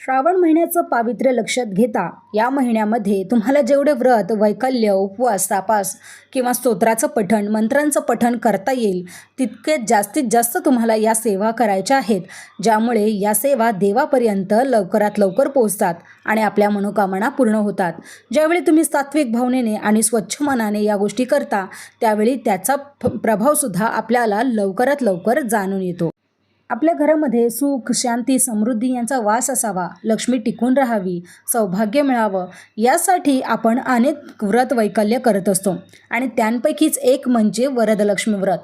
श्रावण महिन्याचं पावित्र्य लक्षात घेता या महिन्यामध्ये तुम्हाला जेवढे व्रत वैकल्य उपवास तापास किंवा स्तोत्राचं पठण मंत्रांचं पठण करता येईल तितके जास्तीत जास्त तुम्हाला या सेवा करायच्या आहेत ज्यामुळे या सेवा देवापर्यंत लवकरात लवकर पोहोचतात आणि आपल्या मनोकामना पूर्ण होतात. ज्यावेळी तुम्ही सात्विक भावनेने आणि स्वच्छ मनाने या गोष्टी करता त्यावेळी त्याचा फ प्रभावसुद्धा आपल्याला लवकरात लवकर जाणून येतो. आपल्या घरामध्ये सुख शांती समृद्धी यांचा वास असावा. लक्ष्मी टिकून राहावी सौभाग्य मिळावं यासाठी आपण अनेक व्रत वैकल्य करत असतो. आणि त्यांपैकीच एक म्हणजे वरदलक्ष्मी व्रत.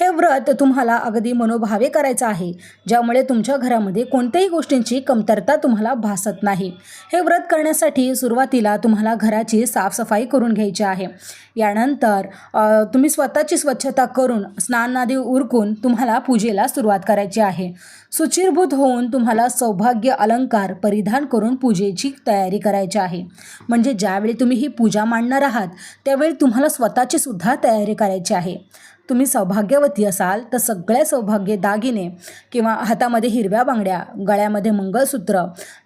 हे व्रत तुम्हाला अगदी मनोभावे करायचं आहे ज्यामुळे तुमच्या घरामध्ये कोणत्याही गोष्टींची कमतरता तुम्हाला भासत नाही. हे व्रत करण्यासाठी सुरुवातीला तुम्हाला घराची साफसफाई करून घ्यायची आहे. यानंतर तुम्ही स्वतःची स्वच्छता करून स्नानादी उरकून तुम्हाला पूजेला सुरुवात करायची आहे. सुचिरभूत होऊन तुम्हाला सौभाग्य अलंकार परिधान करून पूजेची तयारी करायची आहे. म्हणजे ज्यावेळी तुम्ही ही पूजा मांडणार आहात त्यावेळी तुम्हाला स्वतःची सुद्धा तयारी करायची आहे. तुम्ही सौभाग्यवती असाल तर सगळे सौभाग्य दागिने किंवा हातामध्ये हिरव्या बांगड्या गळ्यामध्ये मंगळसूत्र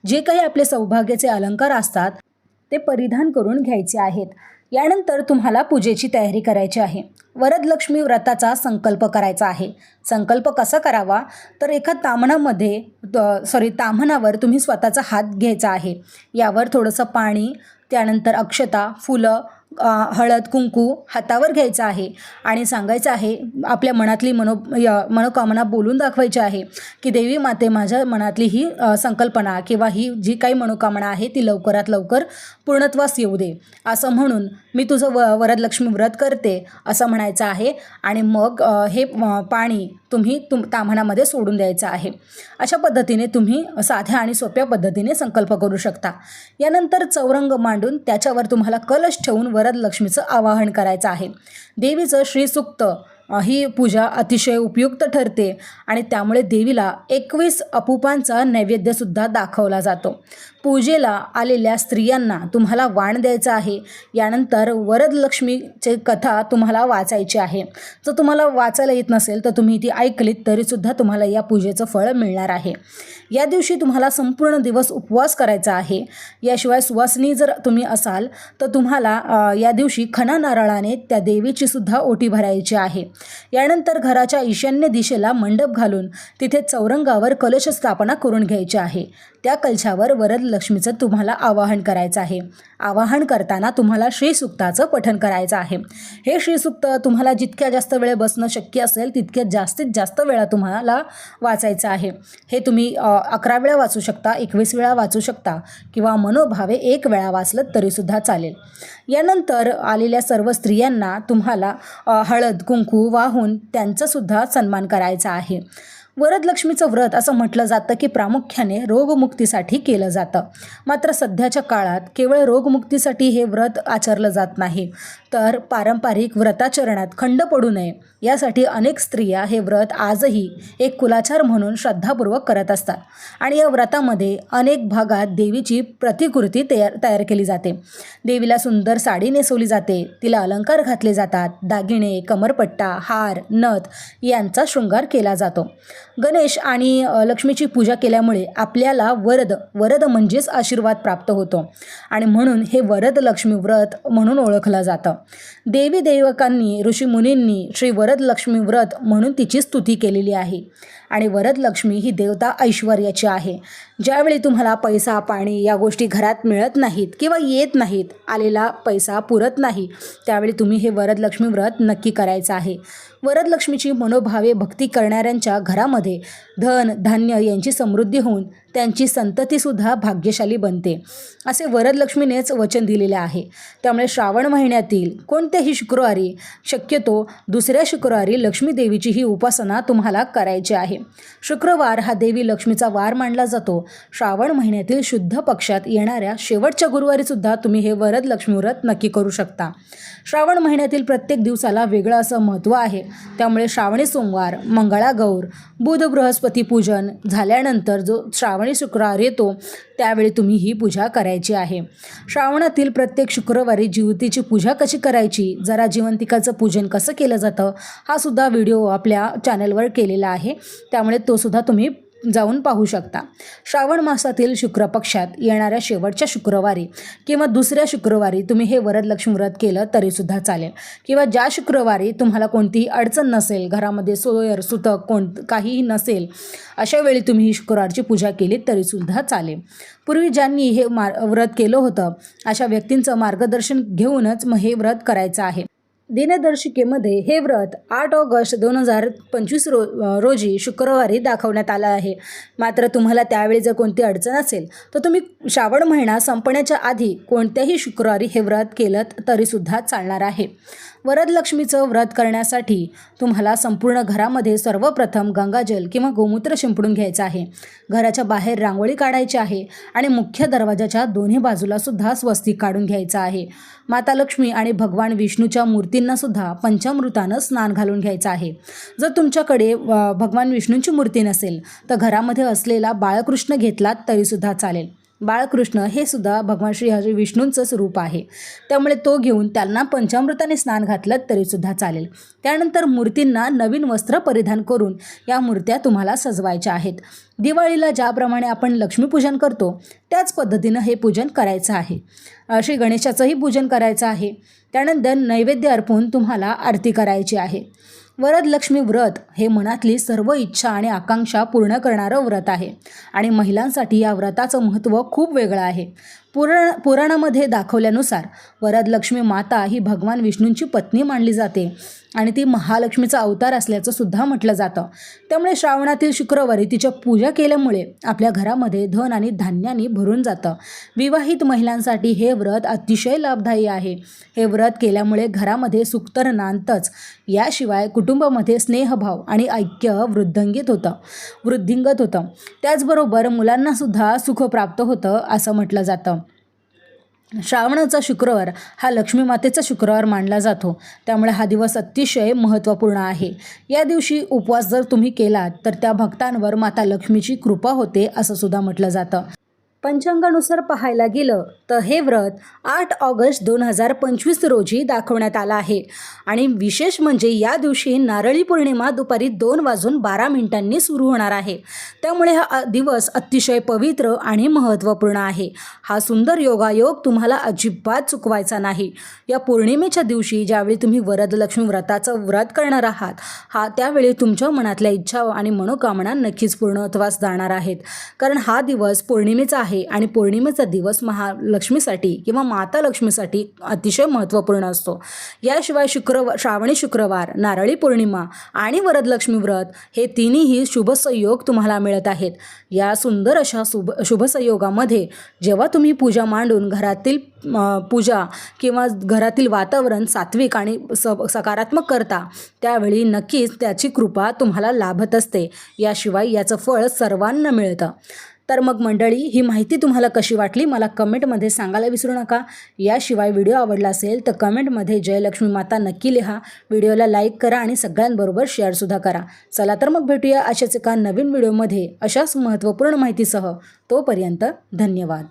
जे काही आपले सौभाग्याचे अलंकार असतात ते परिधान करून घ्यायचे आहेत. यानंतर तुम्हाला पूजेची तयारी करायची आहे. वरदलक्ष्मी व्रताचा संकल्प करायचा आहे. संकल्प कसा करावा? तर एका तामणामध्ये सॉरी ताम्हणावर तुम्ही स्वतःचा हात घ्यायचा आहे. यावर थोडंसं पाणी त्यानंतर अक्षता फुलं हळद कुंकू हातावर घ्यायचं आहे. आणि सांगायचं आहे आपल्या मनातली मनो य- मनोकामना बोलून दाखवायची आहे की देवी माते माझ्या मनातली ही संकल्पना किंवा ही जी काही मनोकामना आहे ती लवकरात लवकर पूर्णत्वास येऊ दे. असं म्हणून मी तुझं व वरदलक्ष्मी व्रत करते असं म्हणायचं आहे. आणि मग हे पाणी तुम्ही तुम ताम्हणामध्ये सोडून द्यायचं आहे. अशा पद्धतीने तुम्ही साध्या आणि सोप्या पद्धतीने संकल्प करू शकता. यानंतर चौरंग मांडून त्याच्यावर तुम्हाला कलश ठेवून वरदलक्ष्मीचं आवाहन करायचं आहे. देवीचं श्रीसुक्त ही पूजा अतिशय उपयुक्त ठरते आणि त्यामुळे देवीला एकवीस अपुपांचा नैवेद्यसुद्धा दाखवला जातो. पूजेला आलेल्या स्त्रियांना तुम्हाला वाण द्यायचं आहे. यानंतर वरदलक्ष्मीचे कथा तुम्हाला वाचायची आहे. जर तुम्हाला वाचायला येत नसेल तर तुम्ही ती ऐकलीत तरीसुद्धा तुम्हाला या पूजेचं फळ मिळणार आहे. या दिवशी तुम्हाला संपूर्ण दिवस उपवास करायचा आहे. याशिवाय सुवासिनी जर तुम्ही असाल तर तुम्हाला या दिवशी खणा नारळाने त्या देवीची सुद्धा ओटी भरायची आहे. यानंतर घराच्या ईशान्य दिशेला मंडप घालून तिथे चौरंगावर कलश स्थापना करून घ्यायची आहे. त्या कलशावर वरद लक्ष्मीचं तुम्हाला आवाहन करायचं आहे. आवाहन करताना तुम्हाला श्रीसुक्ताचं पठन करायचं आहे. हे श्रीसुक्त तुम्हाला जितक्या जास्त वेळ बसणं शक्य असेल तितक्या जास्तीत जास्त वेळा तुम्हाला वाचायचं आहे. हे तुम्ही अकरा वेळा वाचू शकता एकवीस वेळा वाचू शकता किंवा मनोभावे एक वेळा वाचलं तरीसुद्धा चालेल. यानंतर आलेल्या सर्व स्त्रियांना तुम्हाला हळद कुंकू वाहून त्यांचासुद्धा सन्मान करायचा आहे. वरदलक्ष्मीचं व्रत असं म्हटलं जातं की प्रामुख्याने रोगमुक्तीसाठी केलं जातं. मात्र सध्याच्या काळात केवळ रोगमुक्तीसाठी हे व्रत आचरलं जात नाही. तर पारंपरिक व्रताचरणात खंड पडू नये. यासाठी अनेक स्त्रिया हे व्रत आजही एक कुलाचार म्हणून श्रद्धापूर्वक करत असतात. आणि या व्रतामध्ये अनेक भागात देवीची प्रतिकृती तयार तयार केली जाते. देवीला सुंदर साडी नेसवली जाते. तिला अलंकार घातले जातात. दागिने कमरपट्टा हार नथ यांचा शृंगार केला जातो. गणेश आणि लक्ष्मीची पूजा केल्यामुळे आपल्याला वरद वरद म्हणजेच आशीर्वाद प्राप्त होतो. आणि म्हणून हे वरद लक्ष्मी व्रत म्हणून ओळखलं जातं. देवी देवकांनी ऋषीमुनींनी श्री वरद लक्ष्मी व्रत म्हणून तिची स्तुती केलेली आहे. आणि वरदलक्ष्मी ही देवता ऐश्वर्याची आहे. ज्यावेळी तुम्हाला पैसा पाणी या गोष्टी घरात मिळत नाहीत किंवा येत नाहीत आलेला पैसा पुरत नाही त्यावेळी तुम्ही हे वरदलक्ष्मी व्रत नक्की करायचं आहे. वरदलक्ष्मीची मनोभावे भक्ती करणाऱ्यांच्या घरामध्ये धन धान्य यांची समृद्धी होऊन त्यांची संततीसुद्धा भाग्यशाली बनते. असे वरदलक्ष्मीनेच वचन दिलेले आहे. त्यामुळे श्रावण महिन्यातील कोणत्याही शुक्रवारी शक्यतो दुसऱ्या शुक्रवारी लक्ष्मी देवीची ही उपासना तुम्हाला करायची आहे. शुक्रवार हा देवी लक्ष्मीचा वार मानला जातो. श्रावण महिन्यातील शुद्ध पक्षात येणाऱ्या शेवटच्या गुरुवारीसुद्धा तुम्ही हे वरद लक्ष्मी व्रत नक्की करू शकता. श्रावण महिन्यातील प्रत्येक दिवसाला वेगळं असं महत्त्व आहे. त्यामुळे श्रावणी सोमवार मंगळागौर बुध बृहस्पती पूजन झाल्यानंतर जो श्रावण शुक्रवार येतो त्यावेळी तुम्ही ही पूजा करायची आहे. श्रावणातील प्रत्येक शुक्रवारी जिवतीची पूजा कशी करायची? जरा जिवंतिकाचं पूजन कसं केलं जातं? हा सुद्धा व्हिडिओ आपल्या चॅनलवर केलेला आहे. त्यामुळे तो सुद्धा तुम्ही जाऊन पाहू शकता. श्रावण मासातील शुक्र पक्षात येणाऱ्या शेवटच्या शुक्रवारी किंवा दुसऱ्या शुक्रवारी तुम्ही हे वरदलक्ष्मी व्रत केलं तरीसुद्धा चालेल. किंवा ज्या शुक्रवारी तुम्हाला कोणतीही अडचण नसेल घरामध्ये सोयर सुतक कोण काहीही नसेल अशा वेळी तुम्ही ही शुक्रवारची पूजा केली तरीसुद्धा चालेल. पूर्वी ज्यांनी हे मार व्रत केलं होतं अशा व्यक्तींचं मार्गदर्शन घेऊनच मग हे व्रत करायचं आहे. दिनदर्शिकेमध्ये हे व्रत आठ ऑगस्ट दोन हजार पंचवीस रो रोजी शुक्रवारी दाखवण्यात आलं आहे. मात्र तुम्हाला त्यावेळी जर कोणती अडचण असेल तर तुम्ही श्रावण महिना संपण्याच्या आधी कोणत्याही शुक्रवारी हे व्रत केलं तरीसुद्धा चालणार आहे. वरदलक्ष्मीचं व्रत करण्यासाठी तुम्हाला संपूर्ण घरामध्ये सर्वप्रथम गंगाजल किंवा गोमूत्र शिंपडून घ्यायचं आहे. घराच्या बाहेर रांगोळी काढायची आहे आणि मुख्य दरवाजाच्या दोन्ही बाजूलासुद्धा स्वस्तिक काढून घ्यायचं आहे. माता लक्ष्मी आणि भगवान विष्णूच्या मूर्तींना सुद्धा पंचामृतानं स्नान घालून घ्यायचं आहे. जर तुमच्याकडे भगवान विष्णूंची मूर्ती नसेल तर घरामध्ये असलेला बाळकृष्ण घेतलात तरीसुद्धा चालेल. बाळकृष्ण हे सुद्धा भगवान श्री हरी विष्णूंचंच रूप आहे. त्यामुळे तो घेऊन त्यांना पंचामृताने स्नान घातलं तरीसुद्धा चालेल. त्यानंतर मूर्तींना नवीन वस्त्र परिधान करून या मूर्त्या तुम्हाला सजवायच्या आहेत. दिवाळीला ज्याप्रमाणे आपण लक्ष्मीपूजन करतो त्याच पद्धतीनं हे पूजन करायचं आहे. श्री गणेशाचंही पूजन करायचं आहे. त्यानंतर नैवेद्य अर्पून तुम्हाला आरती करायची आहे. वरदलक्ष्मी व्रत हे मनातली सर्व इच्छा आणि आकांक्षा पूर्ण करणारं व्रत आहे. आणि महिलांसाठी या व्रताचं महत्त्व खूप वेगळं आहे. पुराण पुराणामध्ये दाखवल्यानुसार वरदलक्ष्मी माता ही भगवान विष्णूंची पत्नी मानली जाते आणि ती महालक्ष्मीचा अवतार असल्याचं सुद्धा म्हटलं जातं. त्यामुळे श्रावणातील शुक्रवारी तिच्या पूजा केल्यामुळे आपल्या घरामध्ये धन आणि धान्याने भरून जातं. विवाहित महिलांसाठी हे व्रत अतिशय लाभदायी आहे. हे व्रत केल्यामुळे घरामध्ये सुख तर नांदतंच याशिवाय कुटुंबामध्ये स्नेहभाव आणि ऐक्य वृद्धंगित होतं वृद्धिंगत होतं. त्याचबरोबर मुलांनासुद्धा सुख प्राप्त होतं असं म्हटलं जातं. श्रावणाचा शुक्रवार हा लक्ष्मी मातेचा शुक्रवार मानला जातो. त्यामुळे हा दिवस अतिशय महत्त्वपूर्ण आहे. या दिवशी उपवास जर तुम्ही केलात तर त्या भक्तांवर माता लक्ष्मीची कृपा होते असं सुद्धा म्हटलं जातं. पंचांगानुसार पाहायला गेलं तर हे व्रत आठ ऑगस्ट दोन हजार पंचवीस रोजी दाखवण्यात आलं आहे. आणि विशेष म्हणजे या दिवशी नारळी पौर्णिमा दुपारी दोन वाजून बारा मिनिटांनी सुरू होणार आहे. त्यामुळे हा दिवस अतिशय पवित्र आणि महत्त्वपूर्ण आहे. हा सुंदर योगायोग तुम्हाला अजिबात चुकवायचा नाही. या पौर्णिमेच्या दिवशी ज्यावेळी तुम्ही वरदलक्ष्मी व्रताचं व्रत करणार आहात हा त्यावेळी तुमच्या मनातल्या इच्छा आणि मनोकामना नक्कीच पूर्णत्वास जाणार आहेत. कारण हा दिवस पौर्णिमेचा आहे. आणि पौर्णिमेचा दिवस महालक्ष्मीसाठी किंवा माता लक्ष्मीसाठी अतिशय महत्त्वपूर्ण असतो. याशिवाय शुक्रवार श्रावणी शुक्रवार नारळी पौर्णिमा आणि वरदलक्ष्मी व्रत हे तिन्हीही शुभसंयोग तुम्हाला मिळत आहेत. या सुंदर अशा शुभ शुभसंयोगामध्ये जेव्हा तुम्ही पूजा मांडून घरातील पूजा किंवा घरातील वातावरण सात्विक आणि स सकारात्मक करता त्यावेळी नक्कीच त्याची कृपा तुम्हाला लाभत असते. याशिवाय याचं फळ सर्वांना मिळतं. तर मग मंडळी ही माहिती तुम्हाला कशी वाटली मला कमेंटमध्ये सांगायला विसरू नका. याशिवाय व्हिडिओ आवडला असेल तर कमेंटमध्ये जयलक्ष्मी माता नक्की लिहा. व्हिडिओला लाईक करा आणि सगळ्यांबरोबर शेअरसुद्धा करा. चला तर मग भेटूया अशाच एका नवीन व्हिडिओमध्ये अशाच महत्त्वपूर्ण माहितीसह. तोपर्यंत धन्यवाद.